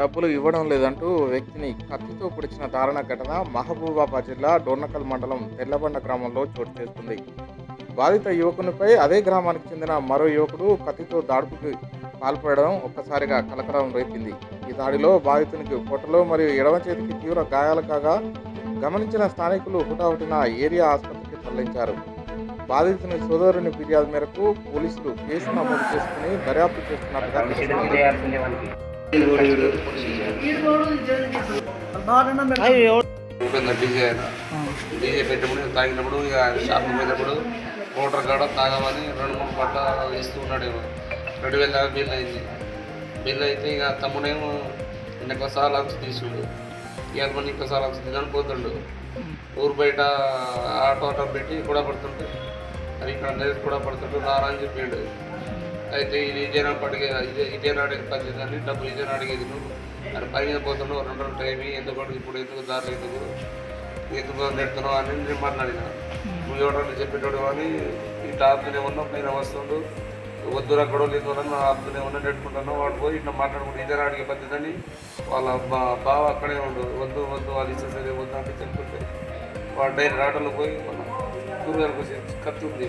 డబ్బులు ఇవ్వడం లేదంటూ వ్యక్తిని కత్తితో పొడిచిన దారుణ ఘటన మహబూబాబాద్ జిల్లా డోర్నకల్ మండలం తెల్లబండ గ్రామంలో చోటు చేసుకుంది. బాధిత యువకునిపై అదే గ్రామానికి చెందిన మరో యువకుడు కత్తితో దాడుపుకి పాల్పడడం ఒక్కసారిగా కలకలం రేపింది. ఈ దాడిలో బాధితునికి పొట్టలో మరియు ఎడమ చేతికి తీవ్ర గాయాలు కాగా గమనించిన స్థానికులు హుటాహుటిన ఏరియా ఆసుపత్రికి తరలించారు. బాధితుని సోదరుని ఫిర్యాదు మేరకు పోలీసులు కేసు నమోదు చేసుకుని దర్యాప్తు చేస్తున్నట్టుగా డీజే పెట్టినప్పుడు తాగినప్పుడు ఇక షాప్కి పోయినప్పుడు మోటార్ కాడ తాగమని రెండు మూడు పట్ల ఇస్తూ ఉన్నాడు ఏమో రెండు వేల దాకా బిల్ అయింది బిల్ అయితే ఇక తమ్ముడేమో ఇంకొకసారి లంచ్ తీసుకుండు ఇవాళ మళ్ళీ ఇంకోసారి లంచ్ తీసుకొని పోతుండు ఊరు బయట ఆటో ఆటో పెట్టి కూడా పడుతుంటే అది ఇక్కడ కూడా పడుతుంటే రారా అని చెప్పిండు అయితే ఇది ఇదే నాడు పడిగే ఇదే ఇదే నాడు డబ్బులు ఇదే నాడు అడిగేది నువ్వు. అని పని మీద పోతున్నావు రెండు రెండు టైం ఎందుకు ఇప్పుడు ఎందుకు దారులు ఎందుకు? ఎందుకు నెడుతున్నావు అని నేను మాట్లాడిన నువ్వు ఎవడని చెప్పేటోడు అని ఇట్లా ఆపుతూనే ఉన్నావు పైన వస్తుండు వద్దురా అక్కడ లేదు అని నా ఆపుతూనే ఉన్నా నెట్టుకుంటాను వాడు పోయి ఇట్లా మాట్లాడుకుంటే ఇదే అడిగే పద్ధతి అని వాళ్ళ బా బావ అక్కడే ఉండు. వద్దు వద్దు వాళ్ళు ఇచ్చేసరి వద్దు అంటే చెప్పుకుంటే వాడు డైరెక్ట్ ఆటోలో పోయి మన కూరగాయలకు వచ్చి ఖర్చు ఉంది.